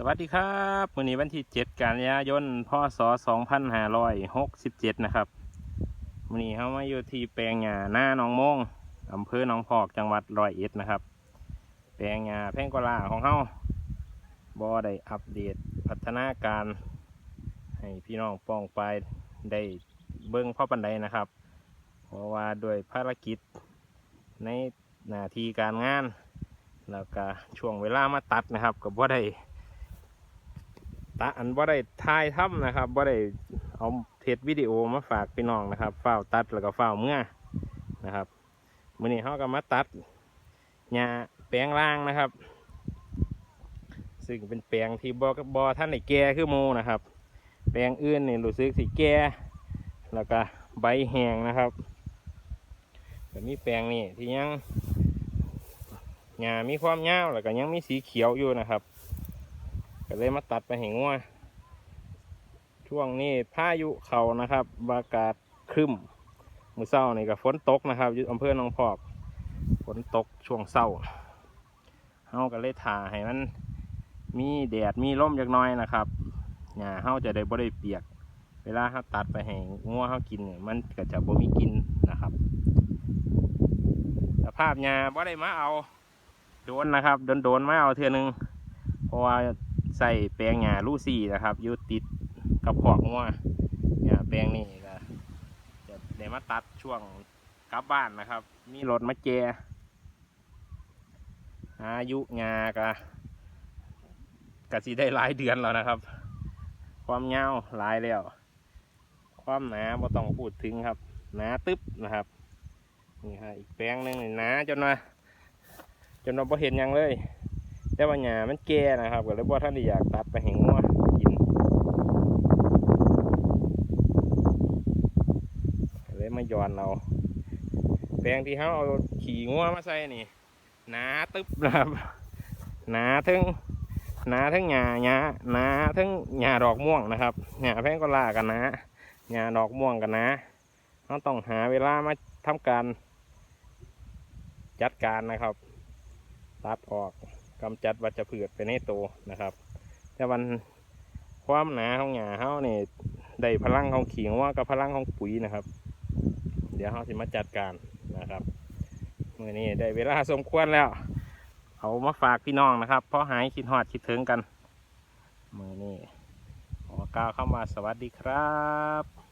สวัสดีครับวันนี้วันที่ 7 กันยายน พศ 2567 นะครับวันนี้เขามาอยู่ที่แปลงหญ้าหน้าหนองมงอำเภอหนองพอก จังหวัดร้อยเอ็ดนะครับ แปลงหญ้าแพงกลาของเขาบอได้อัปเดตพัฒนาการ ให้พี่น้องป้องไปได้เบิ้งพ่อปันไดนะครับ เพราะว่าด้วยภารกิจในหน้าที่การงาน แล้วก็ช่วงเวลามาตัดนะครับก็บ่ได้ ตาอันบ่ได้ถ่ายทำนะครับบ่ได้เอาเทปวิดีโอมาฝากพี่น้องนะครับฝ้าวตัดแล้วก็ฝ้าวเมื่อนะครับมื้อนี้เขาก็มาตัดหญ้าแปลงล่างนะครับ ซึ่งเป็นแปลงที่บ่บ่ท่านได้แก่คือหมูนะครับ แปลงอื่นนี่รู้สึกสิแก่แล้วก็ใบแห้งนะครับแต่มีแปลงนี่ที่ยังหญ้ามีความยาวแล้วก็ยังมีสีเขียวอยู่นะครับ ก็เลยมาตัดไปให้งัวช่วงนี้พายุเขานะครับอากาศครึ้มมือเศร้านี่ก็ฝนตกนะครับอยู่อำเภอหนองพอกฝนตกช่วงเศร้าเฮาก็เลยถ่าให้มันมีแดดมีลมจักหน้อยนะครับหญ้าเฮาจะได้บ่ได้เปียก เวลาเฮาตัดไปให้งัวเฮากินเนี่ยมันก็จะบ่มีกินนะครับ สภาพหญ้าบ่ได้มาเอาโดนนะครับโดนโดนๆมาเอาเทือนึงเพราะว่า ใส่แปลงหญ้าลูซี่นะครับอยู่ติดกับขอกงัวหญ้าแปลงนี่ก็จะได้มาตัดช่วงกลับบ้านนะครับ มีรถมาแจอายุหญ้ากะกะสิได้หลายเดือนแล้วนะครับ ความยาหลายแล้ว ความหนาบ่ต้องพูดถึงครับ หนาตึ๊บนะครับนี่ฮะอีกแปลงหนึ่งหนาจนว่าจนเราไ่เห็นยังเลย แต่ว่าหญ้ามันแก่นะครับก็เลยบ่ท่านได้อยากตัดไปให้งัวกินเลยมาย้อนเราแปลงที่เขาเอาขี่งัวมาใส่นี่หนาตึ๊บนะครับหนาทั้งหนาทั้งหญ้าหญ้าหนาทั้งหญ้าดอกม่วงนะครับหญ้าแพงก็ลากันนะหญ้าดอกม่วงกันนะเขาต้องหาเวลามาทำการจัดการนะครับ ตัดออก กำจัดวัชพืชไปในตัวนะครับ แต่วันความหนาของหญ้าเฮาเนี่ได้พลังของขิงว่ากับพลังของปุ๋ยนะครับ เดี๋ยวเฮาสิมาจัดการนะครับเมื่อนี้ได้เวลาสมควรแล้ว เอามาฝากพี่น้องนะครับ เพราะหายคิดหอดคิดถึงกันเมื่อนี้ขอกล่าวคำว่าสวัสดีครับ